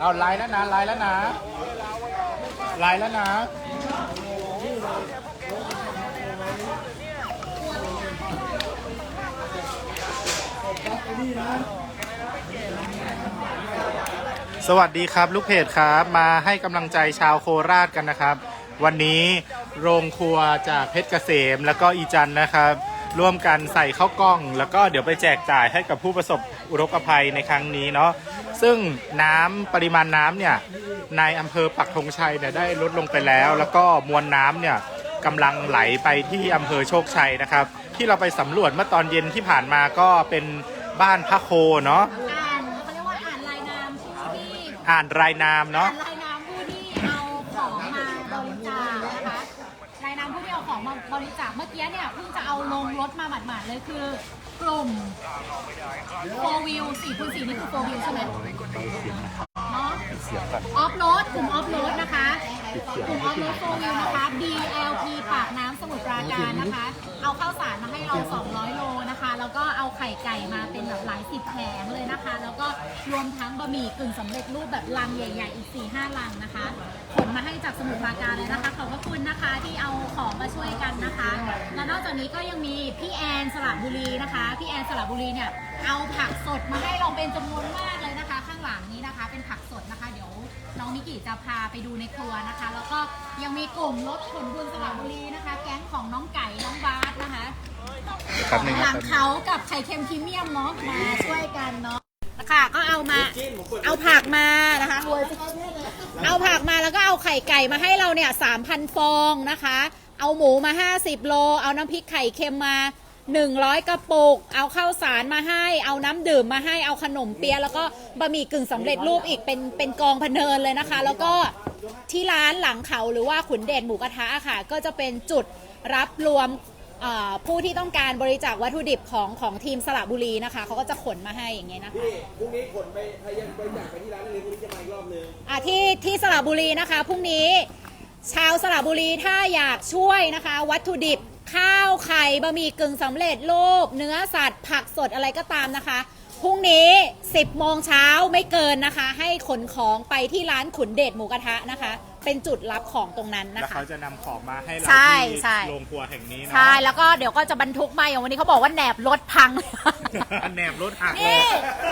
เอาไลน์แล้วนะไลน์แล้วนะไลน์แล้วนะสวัสดีครับ ลูกเพจครับ มาให้กำลังใจชาวโคราชกันนะครับ วันนี้โรงครัวจากเพชรเกษมแล้วก็อีจันนะครับ ร่วมกันใส่ข้าวกล้อง แล้วก็เดี๋ยวไปแจกจ่ายให้กับผู้ประสบอุทกภัยในครั้งนี้เนาะ ซึ่งน้ำปริมาณน้ำเนี่ยในอำเภอปักธงชัยเนี่ยได้ลดลงไปแล้ว แล้วก็มวลน้ำเนี่ยกำลังไหลไปที่อำเภอโชคชัยนะครับ ที่เราไปสำรวจเมื่อตอนเย็นที่ผ่านมาก็เป็นบ้านพระโคเนาะอ่านเขาเรียกว่าอ่านรายนามผู้ที่อ่านรายนามอ่าเนาะนรายนามผู้ที่เอาของมาบริจาคนะคะรายนามผู้ที่เอาของมาบริจาคเมื่อกี้เนี่ยเพิ่งจะเอาลงรถมาหมาดๆเลยคือ กลุ่มโฟวิวสี่คูณสี่นี่คือโฟวิวใช่ไหมเนาะออฟโรดกลุ่มออฟโรดนะคะ กลุ่มออฟโรดโฟวิวนะคะ DLP ปากน้ำสมุทรปราการนะคะ เอาข้าวสารมาให้เรา 200 โลนะคะ แล้วก็เอาไข่ไก่มาเป็นแบบหลายสิบแผงเลยนะคะ แล้วก็รวมทั้งบะหมี่กึ่งสำเร็จรูปแบบลังใหญ่ ๆ อีก 4-5 ลังนะคะขนมาให้จากสมุทรปราการเลยนะคะ ขอบพระคุณนะคะที่เอาของมาช่วยกันนะคะ แล้วนอกจากนี้ก็ยังมีพี่แอนสระบุรีนะคะ พี่แอนสระบุรีเนี่ยเอาผักสดมาให้เราเป็นจำนวนมากเลยนะคะ ข้างหลังนี้นะคะ เป็นผักสดนะคะเดี๋ยว มิกิจะพาไปดูในครัวนะคะ แล้วก็ยังมีกลุ่มรถขนบุญสระบุรีนะคะ แก๊งของน้องไก่น้องบาสนะคะครับหนึ่งหคลัรับงเขากับไข่เค็มพรีเมียมเนาะมาช่วยกันเนาะค่ะก็เอามา เอาผักมานะคะเอาผักมาแล้วก็เอาไข่ไก่มาให้เราเนี่ยสามพันฟองนะคะ เอาหมูมา 50 โล เอาน้ำพริกไข่เค็มมา 100 กระปุก เอาข้าวสารมาให้ เอาน้ำดื่มมาให้ เอาขนมเปี๊ยะแล้วก็บะหมี่กึ่งสำเร็จรูปอีกเป็นเป็นกองพะเนินเลยนะคะ แล้วก็ที่ร้านหลังเขาหรือว่าขุนเดชหมูกระทะค่ะ ก็จะเป็นจุดรับรวมเอ่อผู้ที่ต้องการบริจาควัตถุดิบของของทีมสระบุรีนะคะ เขาก็จะขนมาให้อย่างเงี้ยนะคะพรุ่งนี้ขนไปพยายามไปจากไปที่ร้านเลยพรุ่งนี้จะมาอีกรอบนึง อะที่ที่สระบุรีนะคะพรุ่งนี้ ชาวสระบุรีถ้าอยากช่วยนะคะ วัตถุดิบ ข้าวไข่บะหมี่กึ่งสำเร็จรูปเนื้อสัตว์ ผักสดอะไรก็ตามนะคะพรุ่งนี้ 10 โมงเช้าไม่เกินนะคะ ให้ขนของไปที่ร้านขุนเดชหมูกระทะนะคะ เป็นจุดรับของตรงนั้นนะแล้วคะ เขาจะนำของมาให้เราใช่ที่ใช่ โรงครัวแห่งนี้เนาะใช่แล้วก็เดี๋ยวก็จะบรรทุกมาอย่างวันนี้เขาบอกว่าแหนบรถพังแหนบรถหักเลนี่ย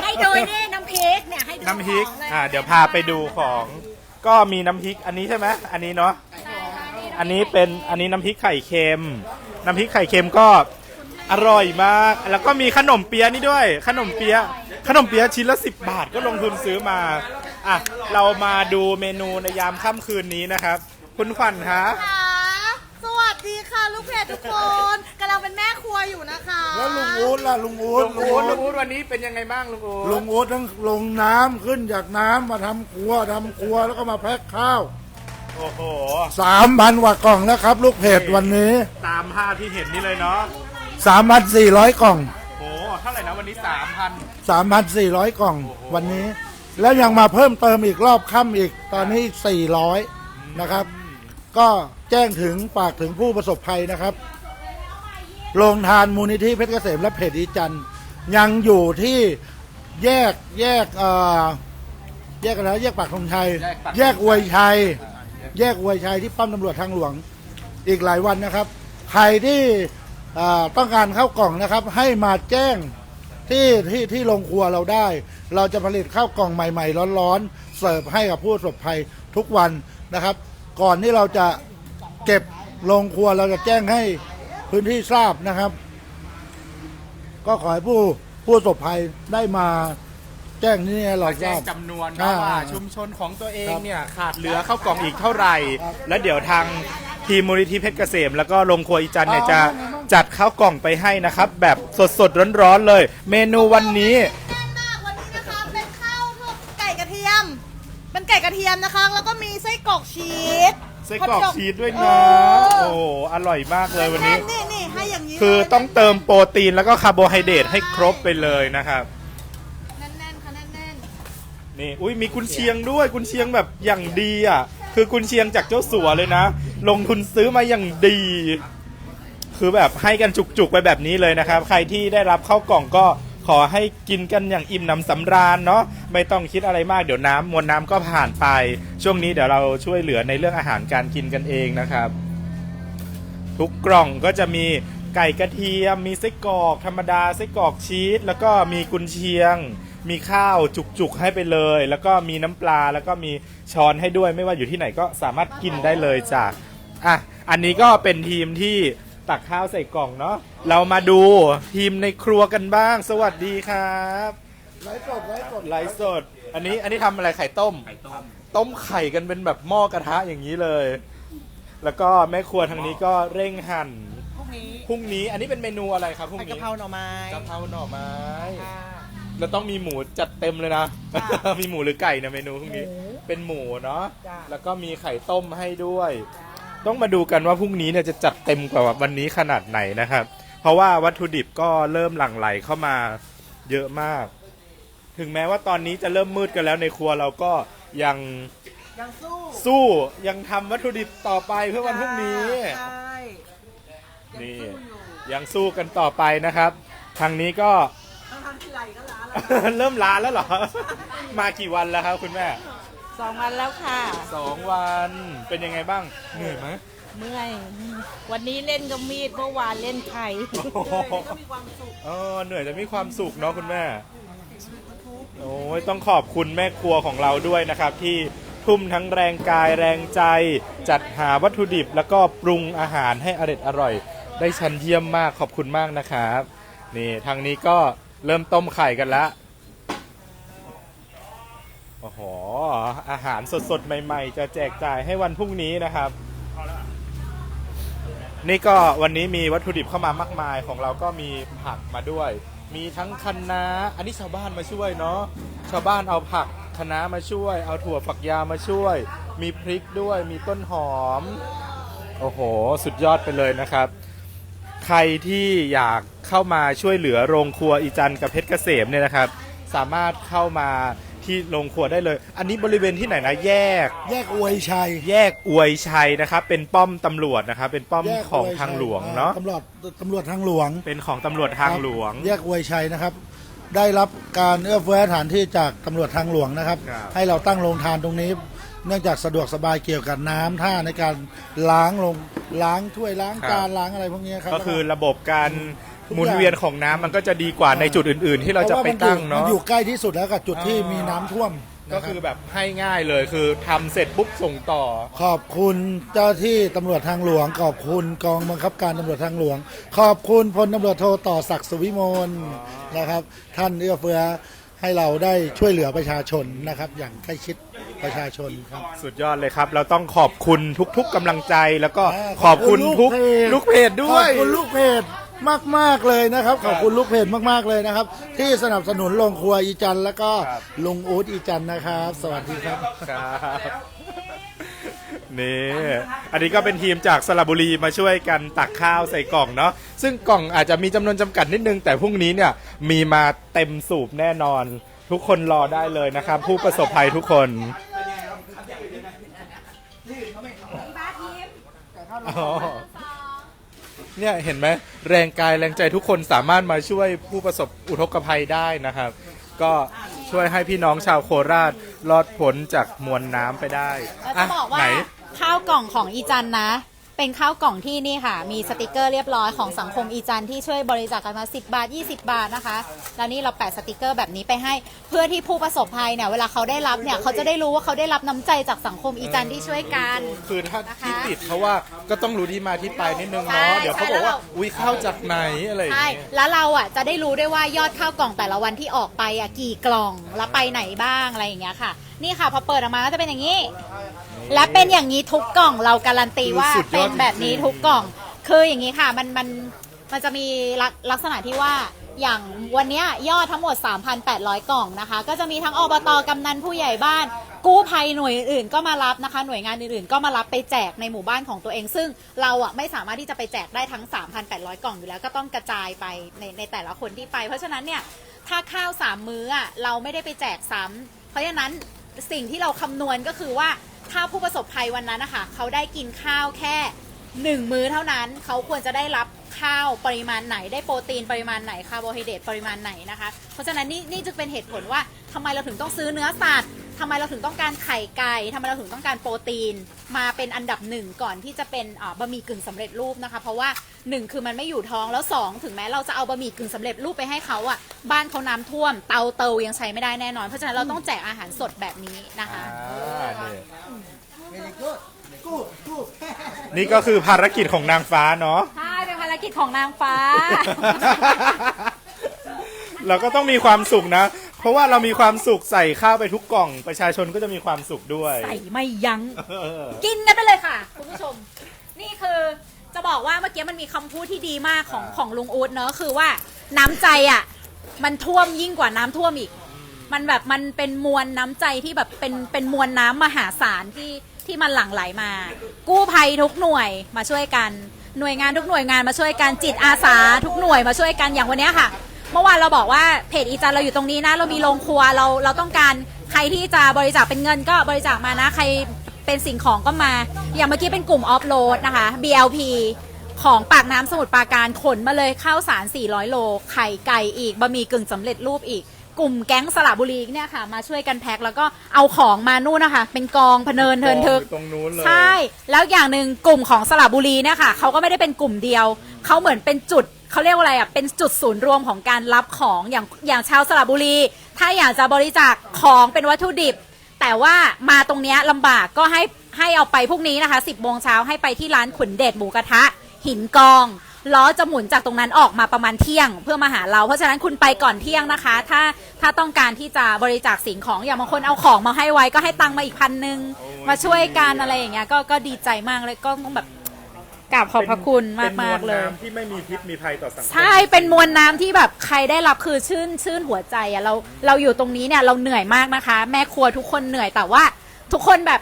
ให้ดูนี่น้ำพริกเนี่ยให้ดูน้ำพริก ของลอ่า เดี๋ยวพาไปดูของ ก็มีน้ำพริก อันนี้ใช่ไหม อันนี้เนาะใช่ค่ะอันนี้เป็น อันนี้น้ำพริกไข่เค็ม น้ำพริกไข่เค็มก็อร่อยมาก แล้วก็มีขนมเปี๊ยะนี่ด้วย ขนมเปี๊ยะขนมเปี๊ยะชิ้นละสิบบาทก็ลงทุนซื้อมาอะเรามาดูเมนูในยามค่ำคืนนี้นะครับ คุณขวัญคะค่ะสวัสดีค่ะลูกเพจทุกคนกำลังเป็นแม่ครัวอยู่นะคะแล้วลุงอู๊ดล่ะลุงอู๊ดลุงอู๊ดลุงอู๊ดวันนี้เป็นยังไงบ้างลุงอู๊ดลุงอู๊ดต้องลงน้ำขึ้นจากน้ำมาทำครัวทำครัวแล้วก็มาแพ็คข้าว โอ้โห สามพันกว่ากล่องแล้วครับลูกเพจวันนี้ตามภาพที่เห็นนี่เลยเนาะ สามพันสี่ร้อยกล่องโห เท่าไหร่นะวันนี้สามพันสามพันสี่ร้อยกล่องวันนี้ แล้วยังมาเพิ่มเติมอีกรอบค่ำอีกตอนนี้อีกสี่ร้อยนะครับ ก็แจ้งถึงปากถึงผู้ประสบภัยนะครับ โรงทานมูลนิธิเพชรเกษมและเพจอีจันทร์ยังอยู่ที่แยกแยกเอ่อแยกกันแล้วแยกปากธงชัย แยกอวยชัย แยกอวยชัยที่ป้อมตำรวจทางหลวงอีกหลายวันนะครับ ใครที่ต้องการเข้ากล่องนะครับ ให้มาแจ้งที่ที่ที่โรงครัวเราได้ เราจะผลิตข้าวกล่องใหม่ ๆ ร้อนๆ เสิร์ฟให้กับผู้ประสบภัยทุกวันนะครับ ก่อนที่เราจะเก็บโรงครัวเราจะแจ้งให้พื้นที่ทราบนะครับ ก็ขอให้ผู้ผู้ประสบภัยได้มา จ้งนี่ให้เราทแจ้รางบ จำนวนอ่าว่าชุมชนของตัวเองครับเนี่ยขาดเหลือเข้าวกล่องอีกเท่าไหร่ ครับ แล้วเดี๋ยวทางทีมมูลนิธิเพชรเกษม แล้วก็โรงครัวอีจันเนี่ยจะจัดข้าวกล่องไปให้นะครับ แบบสดๆร้อนๆเลย เมนูวันนี้แน่นมากวันนี้นะคะเป็นข้าวทอดไก่กระเทียม เป็นไก่กระเทียมนะคะ แล้วก็มีไส้กรอกชีสไส้กรอกชีสด้วยเอนะอโอ้โหอร่อยมากเลยวันนี้ นี่นี่ให้อย่างนี้คือเลยต้องเติมโปรตีนแล้วก็คาร์โบไฮเดรตให้ครบไปเลยนะครับ นี่อุ้ยมีกุนเชียงด้วยกุนเชียงแบบอย่างดีอะ คือกุนเชียงจากเจ้าสัวเลยนะ ลงทุนซื้อมาอย่างดี คือแบบให้กันจุกๆไปแบบนี้เลยนะครับ ใครที่ได้รับเข้าวกล่องก็ขอให้กินกันอย่างอิ่มหนำสำราญเนาะไม่ต้องคิดอะไรมากเดี๋ยวน้ำมวลน้ำก็ผ่านไป ช่วงนี้เดี๋ยวเราช่วยเหลือในเรื่องอาหารการกินกันเองนะครับ ทุกกล่องก็จะมีไก่กระเทียม มีไส้กรอกธรรมดาไส้กรอกชีสแล้วก็มีกุนเชียง มีข้าวจุกๆให้ไปเลย แล้วก็มีน้ำปลาแล้วก็มีช้อนให้ด้วยไม่ว่าอยู่ที่ไหนก็สามารถกินได้เลยจ้ะอะอันนี้ก็เป็นทีมที่ตักข้าวใส่กล่องเนาะเรามาดูทีมในครัวกันบ้าง สวัสดีครับไลฟ์สดไลฟ์สดไลฟ์สด อันนี้อันนี้ทำอะไรไข่ต้มต้มไข่กันเป็นแบบหม้อกระทะอย่างนี้เลย แล้วก็แม่ครัวทางนี้ก็เร่งหั่นพรุ่งนี้พรุ่งนี้อันนี้เป็นเมนูอะไรครับพรุ่งผัดนี้กะเพราหน่อไม้กะเพราหน่อไม้ ค่ะ แล้วต้องมีหมูจัดเต็มเลยนะค่ะมีหมูหรือไก่นะเมนูพรุ่งนี้หมูเป็นหมูเนาะ จ้ะแล้วก็มีไข่ต้มให้ด้วย ต้องมาดูกันว่าพรุ่งนี้เนี่ยจะจัดเต็มกว่าวันนี้ขนาดไหนนะครับ เพราะว่าวัตถุดิบก็เริ่มหลั่งไหลเข้ามาเยอะมาก ถึงแม้ว่าตอนนี้จะเริ่มมืดกันแล้วในครัวเราก็ยังยังสู้สู้ยังทำวัตถุดิบต่อไปเพื่อวันพรุ่งนี้ ใช่นี่ยังสู้อยู่ยังสู้กันต่อไปนะครับ ทางนี้ก็ เริ่มล้าแล้วเหรอ มากี่วันแล้วครับคุณแม่สองวันแล้วค่ะ สองวันเป็นยังไงบ้างเหนื่อยไหมเมื่อย วันนี้เล่นกับมีดเมื่อวานเล่นไข่โอ้โหก็มีความสุขเออเหนื่อยจะมีความสุขเนาะคุณแม่โอ้ยต้องขอบคุณแม่ครัวของเราด้วยนะครับ ที่ทุ่มทั้งแรงกายแรงใจ จัดหาวัตถุดิบ แล้วก็ปรุงอาหารให้อร่อยอร่อย ได้ชั้นเยี่ยมมากขอบคุณมากนะครับนี่ทางนี้ก็ เริ่มต้มไข่กันแล้ว โอ้โห อาหารสดๆ ใหม่ๆ จะแจกจ่ายให้วันพรุ่งนี้นะครับ นี่ก็วันนี้มีวัตถุดิบเข้ามามากมายของเราก็มีผักมาด้วย มีทั้งคะน้า อันนี้ชาวบ้านมาช่วยเนาะ ชาวบ้านเอาผักคะน้ามาช่วย เอาถั่วฝักยาวมาช่วย มีพริกด้วย มีต้นหอม โอ้โห สุดยอดไปเลยนะครับ ใครที่อยาก เข้ามาช่วยเหลือโรงครัวอีจันกับเพชรเกษมเนี่ยนะครับ สามารถเข้ามาที่โรงครัวได้เลย อันนี้บริเวณที่ไหนนะแยก แยกอวยชัยแยกอวยชัยนะครับ เป็นป้อมตำรวจนะครับ เป็นป้อมแยกของวยชัยทางหลวงเนาะตำรวจตำรวจทางหลวงเป็นของตำรวจทางหลวง แยกอวยชัยนะครับ ได้รับการเอื้อเฟื้อสถานที่จากตำรวจทางหลวงนะครับ ครับ ให้เราตั้งโรงทานตรงนี้ เนื่องจากสะดวกสบายเกี่ยวกับน้ำท่าในการล้างลงล้างถ้วยล้างจานล้างอะไรพวกนี้ครับก็คือระบบการทุกอย่าง หมุนเวียนของน้ำมันก็จะดีกว่าในจุดอื่น ๆ ที่เราจะไปตั้งพรเนาะว่มันอยู่มันอยู่ใกล้ที่สุดแล้วกับจุดที่อ่ามีมีน้ำท่วมก็นะรับคือแบบให้ง่ายเลยคือทำเสร็จปุ๊บส่งต่อ ขอบคุณเจ้าที่ตำรวจทางหลวง ขอบคุณกองบังคับการตำรวจทางหลวง ขอบคุณพลตำรวจโทต่อศักดิ์สุวิมลนะครับ ท่านเอื้อเฟื้อให้เราได้ช่วยเหลือประชาชนนะครับ อย่างใกล้ชิดประชาชนครับ สุดยอดเลยครับ เราต้องขอบคุณทุกๆกำลังใจแล้วก็อ่าขอบคุณทุกขลูอบกคุณเพจด้วย ขอบคุณลูกเพจ มาก ๆ เลยนะครับ ขอบคุณลูกเพจมาก ๆ เลยนะครับ ที่สนับสนุนโรงครัวอีจันทร์แล้วก็ครับ ลุงอู๊ดอีจันทร์นะครับ สวัสดีครับ ครับนี่ อันนี้ก็เป็นทีมจากสระบุรีมาช่วยกันตักข้าวใส่กล่องเนาะ ซึ่งกล่องอาจจะมีจำนวนจำกัดนิดนึง แต่พรุ่งนี้เนี่ยมีมาเต็มสูบแน่นอน ทุกคนรอได้เลยนะครับ ผู้ประสบภัยทุกคนบ้าทิมอ๋อ เนี่ยเห็นไหมแรงกายแรงใจทุกคนสามารถมาช่วยผู้ประสบอุทกภัยได้นะครับ ก็ช่วยให้พี่น้องชาวโคราชรอดพ้นจากมวลน้ำไปได้เราจะบอกว่า ไหน ข้าวกล่องของอีจันนะ เป็นข้าวกล่องที่นี่ค่ะ มีสติกเกอร์เรียบร้อยของสังคมอีจันที่ช่วยบริจาคกันมา 10 บาท 20 บาทนะคะ แล้วนี่เราแปะสติกเกอร์แบบนี้ไปให้เพื่อที่ผู้ประสบภัยเนี่ยเวลาเขาได้รับเนี่ยเขาจะได้รู้ว่าเขาได้รับน้ำใจจากสังคมอีจันที่ช่วยกัน คือถ้านะคะที่ติดเพราะว่าก็ต้องรู้ที่มาที่ไปนิดนึงใช่เนาะเดี๋ยวเขาบอกว่า ใช่แล้วเราอุ้ยเข้าจากไหนอะไรอย่างใช่เงี้ยแล้วเราอะจะได้รู้ด้วยว่ายอดข้าวกล่องแต่ละวันที่ออกไปอะกี่กล่องแล้วไปไหนบ้างอะไรอย่างเงี้ยค่ะ นี่ค่ะพอเปิดออกมาก็จะเป็นอย่างนี้ และเป็นอย่างนี้ทุกกล่องเราการันตีว่าคือสุดยเป็อดนแบบนี้จริงๆ ทุกกล่อง คืออย่างนี้ค่ะมันมันมันจะมีลักลักษณะที่ว่าอย่างวันเนี้ยยอดทั้งหมด 3,800 กล่องนะคะ ก็จะมีทั้งอบตกำนันผู้ใหญ่บ้าน กู้ภัยหน่วยอื่นๆก็มารับนะคะ หน่วยงานอื่นๆ ก็มารับไปแจกในหมู่บ้านของตัวเอง ซึ่งเราอะไม่สามารถที่จะไปแจกได้ทั้ง 3,800 กล่องอยู่แล้วก็ต้องกระจายไปในในแต่ละคนที่ไป เพราะฉะนั้นเนี่ยถ้าข้าวสามมื้ออะเราไม่ได้ไปแจกซ้ำเพราะฉะนั้น สิ่งที่เราคำนวณก็คือว่า ถ้าผู้ประสบภัยวันนั้นนะคะเขาได้กินข้าวแค่หนึ่งมื้อเท่านั้นเขาควรจะได้รับข้าวปริมาณไหนได้โปรตีนปริมาณไหนคาร์โบไฮเดรตปริมาณไหนนะคะ เพราะฉะนั้นนี่นี่จึงเป็นเหตุผลว่าทำไมเราถึงต้องซื้อเนื้อสัตว์ ทำไมเราถึงต้องการไข่ไก่ทำไมเราถึงต้องการโปรตีน มาเป็นอันดับหนึ่งก่อนที่จะเป็นอ่าบะหมี่กึ่งสำเร็จรูปนะคะ เพราะว่าหนึ่งคือมันไม่อยู่ท้องแล้วสองถึงแม้เราจะเอาบะหมี่กึ่งสำเร็จรูปไปให้เขาอะบ้านเขาน้ำท่วม เตาเตายังใช้ไม่ได้แน่นอนเพราะฉะนั้นเราต้องแจกอาหารสดแบบนี้นะคะอ่านี่นี่ก็คือภารกิจของนางฟ้าเนาะใช่เป็นภารกิจของนางฟ้า เราก็ต้องมีความสุขนะ เพราะว่าเรามีความสุขใส่ข้าวไปทุกกล่อง ประชาชนก็จะมีความสุขด้วยใส่ไม่ยัง้ง เออกินกันไปเลยค่ะ คุณผู้ชม นี่คือจะบอกว่าเมื่อกี้มันมีคำพูดที่ดีมากของของลุงอู๊ดเนอะคือว่าน้ำใจอะ มันท่วมยิ่งกว่าน้ำท่วมอีก มันแบบมันเป็นมวลน้ำใจที่แบบเป็นเป็นมวลน้ำมหาศาลที่ที่มันหลั่งไหลมา กู้ภัยทุกหน่วยมาช่วยกัน หน่วยงานทุกหน่วยงานมาช่วยกันจิตอาสาทุกหน่วยมาช่วยกันอย่างวันเนี้ยค่ะ เมื่อวานเราบอกว่าเพจอีจันเราอยู่ตรงนี้นะ เรามีโรงครัวเราเราต้องการใครที่จะบริจาคเป็นเงินก็บริจาคมานะ ใครเป็นสิ่งของก็มา อย่างเมื่อกี้เป็นกลุ่มออฟโหลดนะคะ BLP ของปากน้ำสมุทรปราการขนมาเลยข้าวสาร 400 โล ไข่ไก่อีกบะหมี่กึ่งสำเร็จรูปอีก กลุ่มแก๊งสระบุรีเนี่ยค่ะ มาช่วยกันแพ็คแล้วก็เอาของมานู่นนะคะ เป็นกองพะเนินเทินทึกตรงนู้นเลยใช่ แล้วอย่างหนึ่งกลุ่มของสระบุรีเนี่ยค่ะเขาก็ไม่ได้เป็นกลุ่มเดียว เขาเหมือนเป็นจุดเขาเรียกว่าอะไรอะ เป็นจุดศูนย์รวมของการรับของอย่างอย่างชาวสระบุรี ถ้าอยากจะบริจาคของเป็นวัตถุดิบ แต่ว่ามาตรงเนี้ยลำบากก็ให้ให้เอาไปพรุ่งนี้นะคะ 10โมงเช้าให้ไปที่ร้านขุนเดชหมูกระทะ หินกอง ล้อจะหมุนจากตรงนั้นออกมาประมาณเที่ยง เพื่อมาหาเรา เพราะฉะนั้นคุณไปก่อนเที่ยงนะคะ ถ้าถ้าต้องการที่จะบริจาคสิ่งของอย่างบางคนเอาของมาให้ไว้ก็ให้ตังค์มาอีกพันหนึ่งมาช่วยกันอะไรอย่างเงี้ยก็ก็ดีใจมากเลยก็ต้องแบบกราบขอบพระคุณมากมากๆเลยป็นวน้ำที่ไม่มีพิษมีภัยต่อสังคม ใช่ เป็นมวลน้ำที่แบบใครได้รับคือชื่นชื่นหัวใจอะเราเราอยู่ตรงนี้เนี่ยเราเหนื่อยมากนะคะ แม่ครัวทุกคนเหนื่อยแต่ว่า ทุกคนแบบ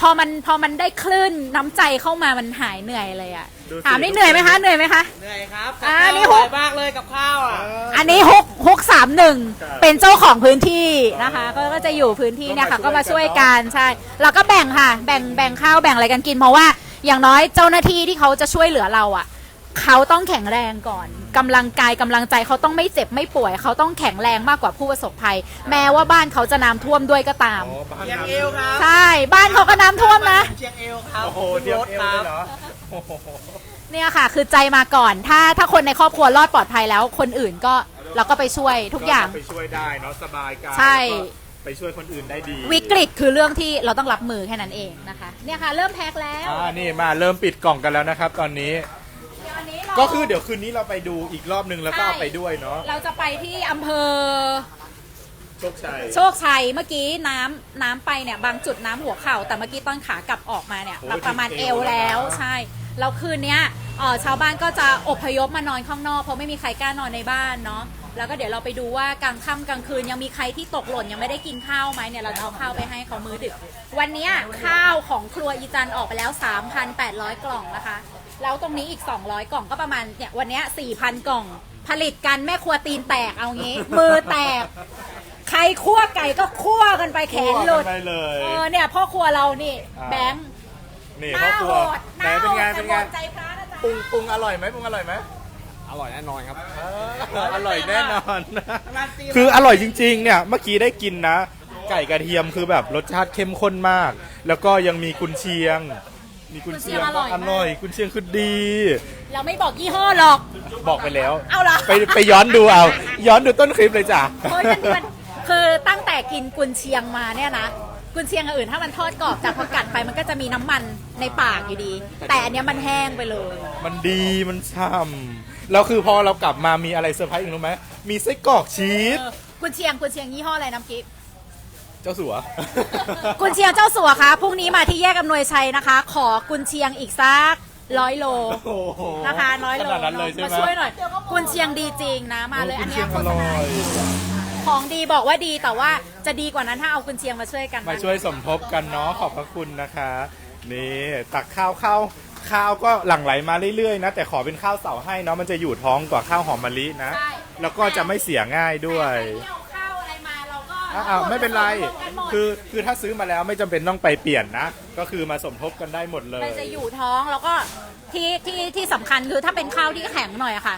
พอมันพอมันได้คลื่นน้ำใจเข้ามามันหายเหนื่อยเลยอะดูสิ ถามนี่เหนื่อยไหมคะเหนื่อยไหมคะ เหนื่อยครับอ่ากับข้าวนี่อหร่ก อยมากเลยกับข้าวอะ อันนี้ฮกฮกสามหนึ่งเป็นเจ้าของพื้นที่นะคะก็ก็จะอยู่พื้นที่เนี่ยค่ะก็มาช่วยกันใช่เราก็แบ่งค่ะ แบ่งแบ่งข้าวแบ่งอะไรกันกินเพราะว่าอย่างน้อยเจ้าหน้าที่ที่เขาจะช่วยเหลือเราอะ เขาต้องแข็งแรงก่อนกำลังกายกำลังใจเขาต้องไม่เจ็บไม่ป่วย เขาต้องแข็งแรงมากกว่าผู้ประสบภัย แม้ว่าบ้านเขาจะน้ำท่วมด้วยก็ตามอ๋อบ้านเชียงน้ำเอวครับใช่ บ้านเขาก็น้ำท่วมนะ เชียงเอวครับโอ้โหเดียวเอวเลยเหรอโอ้โหเนี่ยค่ะ คือใจมาก่อน ถ้าถ้าคนในครอบครัวรอดปลอดภัยแล้ว คนอื่นก็เราก็ไปช่วยทุกอย่าง ไปช่วยได้เนาะสบายกายใช่แล้วก็ไปช่วยคนอื่นได้ดี วิกฤตคือเรื่องที่เราต้องรับมือแค่นั้นเองนะคะ เนี่ยค่ะ เริ่มแพ็คแล้ว อ่า นี่มาเริ่มปิดกล่องกันแล้วนะครับ ตอนนี้ ก็คือเดี๋ยวคืนนี้เราไปดูอีกรอบนึงแล้วก็เอาใช่ไปด้วยเนาะเราจะไปที่อำเภอ โชคชัย โชคชัยเมื่อกี้น้ำน้ำไปเนี่ยบางจุดน้ำหัวเข่า แต่เมื่อกี้ตอนขากลับออกมาเนี่ยโอ้แบบประมาณถึงเอเอววแล้วแล้วใช่แล้วคืนเนี้ยเอ่อชาวบ้านก็จะอพยพมานอนข้างนอกเพราะไม่มีใครกล้านอนในบ้านเนาะแล้วก็เดี๋ยวเราไปดูว่ากลางค่ำกลางคืนยังมีใครที่ตกหล่นยังไม่ได้กินข้าวไหมเนี่ยเราจะเอาข้าวไปให้เขามื้อดึก วันเนี้ยข้าวของครัวอีจันออกไปแล้ว 3,800 กล่องนะคะ แล้วตรงนี้อีก 200 กล่องก็ประมาณเนี่ยวันเนี้ย4,000 กล่อง ผลิตกันแม่ครัวตีนแตกเอางี้ มือแตก ใครคั่วไก่ก็คั่วกันไปแขนหลุดไปเลย เออเนี่ยพ่อครัวเรานี่อ่าแบงค์นี่หพ่อน้าครัโหวดไหนเป็นไงเป็นไงแต่โหดใจพระนะจ๊ะ ปรุงปรุงอร่อยไหมปรุงอร่อยไหมอร่อยแน่นอนครับอร่อยแน่นอน คืออร่อยจริงๆ เนี่ย เมื่อกี้ได้กินนะ ไก่กระเทียมคือแบบรสชาติเข้มข้นมาก แล้วก็ยังมีกุนเชียง มีกุนเชียงก็อร่อยกุนเชียงคือดี เราไม่บอกยี่ห้อหรอก บอกไปแล้ว เอาเหรอ ไปไปย้อนดูเอา ย้อนดูต้นคลิปเลยจ้ะเฮ้ยมันมันคือตั้งแต่กินกุนเชียงมาเนี่ยนะกุนเชียงอันอื่นถ้ามันทอดกรอบจากพอกัดไปมันก็จะมีน้ำมันในปากอยู่ดี แต่อันเนี้ยมันแห้งไปเลย มันดีมันช่ำแล้วคือพอเรากลับมามีอะไรเซอร์ไพรส์อีกรู้ไหมมีไส้กรอกชีส เออกุนเชียงกุนเชียงยี่ห้ออะไรน้ำกิ๊บ เจ้าสัว กุนเชียงเจ้าสัวคะพรุ่งนี้มาที่แยกอำนวยชัยนะคะ ขอกุนเชียงอีกสักร้อยโลโอ้โหนะคะร้อยโลขนาดนั้นเลยใช่ไหม มาช่วยหน่อยกุนเชียงดีจริงนะมาเลยอันเนี้ยกุนเชียงอร่อยของดีบอกว่าดีแต่ว่าจะดีกว่านั้นถ้าเอากุนเชียงมาช่วยกันนะมาช่วยสมทบกันเนาะขอบพระคุณนะคะ นี่ตักข้าวข้าวข้าวก็หลั่งไหลมาเรื่อยๆนะ แต่ขอเป็นข้าวเสาให้เนาะมันจะอยู่ท้องกว่าข้าวหอมมะลินะใช่แล้วก็จะไม่เสียง่ายด้วยแต่ใครที่เอาข้าวอะไรมาเราก็อะอะไม่เป็นไร คือคือถ้าซื้อมาแล้วไม่จำเป็นต้องไปเปลี่ยนนะ ก็คือมาสมทบกันได้หมดเลย มันจะอยู่ท้องแล้วก็ที่ที่ที่สำคัญคือถ้าเป็นข้าวที่แข็งหน่อยอะค่ะ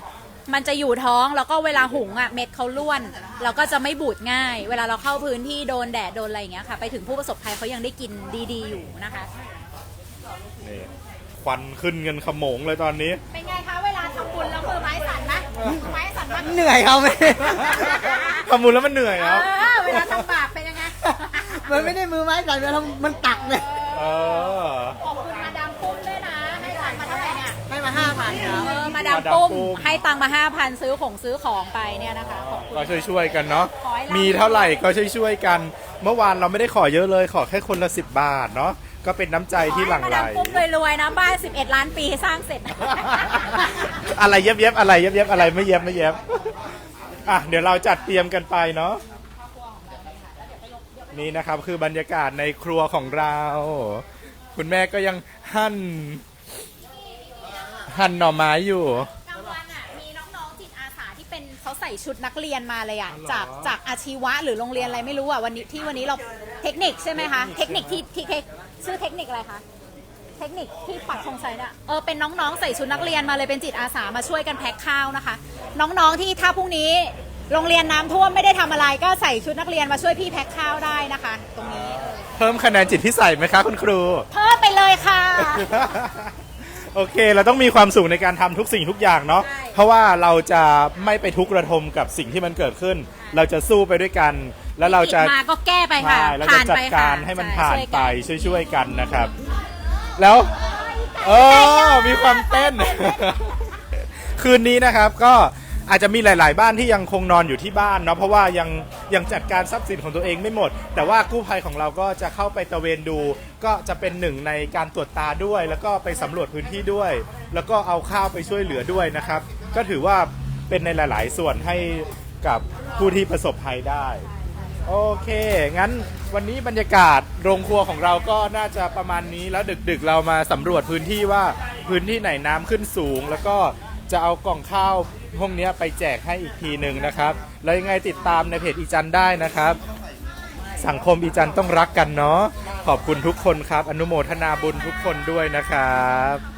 มันจะอยู่ท้องแล้วก็เวลาหุงอะเม็ดเขาล้วน แล้วก็จะไม่บูดง่าย เวลาเราเข้าพื้นที่โดนแดดโดนอะไรอย่างเงี้ยค่ะ ไปถึงผู้ประสบภัยเขายังได้กินดีๆอยู่นะคะ นี่ควันขึ้นเงินขโมงเลยตอนนี้ เป็นไงคะเวลาทำบุญแล้วมือไม้สั่นไหมไม้สั่นมาก เหนื่อยครับ ทำบุญแล้วมันเหนื่อยเอครับอเวลาทำบาปเป็นยังไง มันไม่ได้มือไม้สั่นเวลามันตักเลยเออขอบคุณมาดามปุ้มด้วยนะ ให้ตังค์มาเท่าไหร่เนี่ยให้มาห้าพันครับเออมาดามปุ้มให้ตังค์มาห้าพันซื้อของซื้อของไปเนี่ยนะคะขอบคุณ ก็ช่วยๆกันเนาะขอให้ร่ำ มีเท่าไหร่ก็ช่วยๆกัน เมื่อวานเราไม่ได้ขอเยอะเลยขอแค่คนละสิบบาทเนาะก็เป็นน้ำใจที่หลั่งมาไหลดามปุ้มรวยๆนะบ้าน 11 ล้านปีสร้างเสร็จ อะไรเย็บเย็บๆอะไรเย็บเย็บๆอะไรไม่เย็บไม่เย็บอะเดี๋ยวเราจัดเตรียมกันไปเนาะ นี่นะครับคือบรรยากาศในครัวของเรา คุณแม่ก็ยังหั่นหั่นหน่อไม้อยู่ กลางวันอะมีน้องๆจิตอาสาที่เป็นเขาใส่ชุดนักเรียนมาเลยอะอ๋อเหรอ จากจากอาชีวะหรือโรงเรียนอะไรไม่รู้อะวันนี้ที่วันนี้เราเทคนิคใช่ไหมคะเทคนิคที่ที่เทคชื่อเทคนิคอะไรคะเทคนิคที่ปักธงชัยเนี่ยเออเป็นน้องๆใส่ชุดนักเรียนมาเลยเป็นจิตอาสามาช่วยกันแพ็คข้าวนะคะ น้องๆที่ถ้าพรุ่งนี้ โรงเรียนน้ำท่วมไม่ได้ทำอะไรก็ใส่ชุดนักเรียนมาช่วยพี่แพ็คข้าวได้นะคะ ตรงนี้เออเพิ่มคะแนนจิตพิสัยไหมคะคุณครู เพิ่มไปเลยค่ะ โอเค เราต้องมีความสุขในการทำทุกสิ่งทุกอย่างเนาะ ใช่เพราะว่าเราจะไม่ไปทุกข์ระทมกับสิ่งที่มันเกิดขึ้น เราจะสู้ไปด้วยกัน แล้วเราจะหยิบมาก็แก้ไปค่ะใช่เราจะผ่านจัดไปกาค่ะรให้มันช่ผ่านช่วยไปกัน ช่วยๆกันนะครับ แล้วเออมีความเต้น คืนนี้นะครับก็ อาจจะมีหลาย ๆ บ้านที่ยังคงนอนอยู่ที่บ้านเนาะเพราะว่ายังยังจัดการทรัพย์สินของตัวเองไม่หมด แต่ว่ากู้ภัยของเราก็จะเข้าไปตระเวนดู ก็จะเป็นหนึ่งในการตรวจตาด้วย แล้วก็ไปสำรวจพื้นที่ด้วย แล้วก็เอาข้าวไปช่วยเหลือด้วยนะครับ ก็ถือว่าเป็นในหลาย ๆ ส่วนให้กับผู้ที่ประสบภัยได้ โอเค งั้นวันนี้บรรยากาศโรงครัวของเราก็น่าจะประมาณนี้แล้วดึกๆ เรามาสำรวจพื้นที่ว่าพื้นที่ไหนน้ำขึ้นสูง แล้วก็จะเอากล่องข้าว พวกเนี้ไปแจกให้อีกทีหนึ่งนะครับ แล้วยังไงติดตามในเพจอีจันได้นะครับ สังคมอีจันต้องรักกันเนาะขอบคุณทุกคนครับ อนุโมทนาบุญทุกคนด้วยนะครับ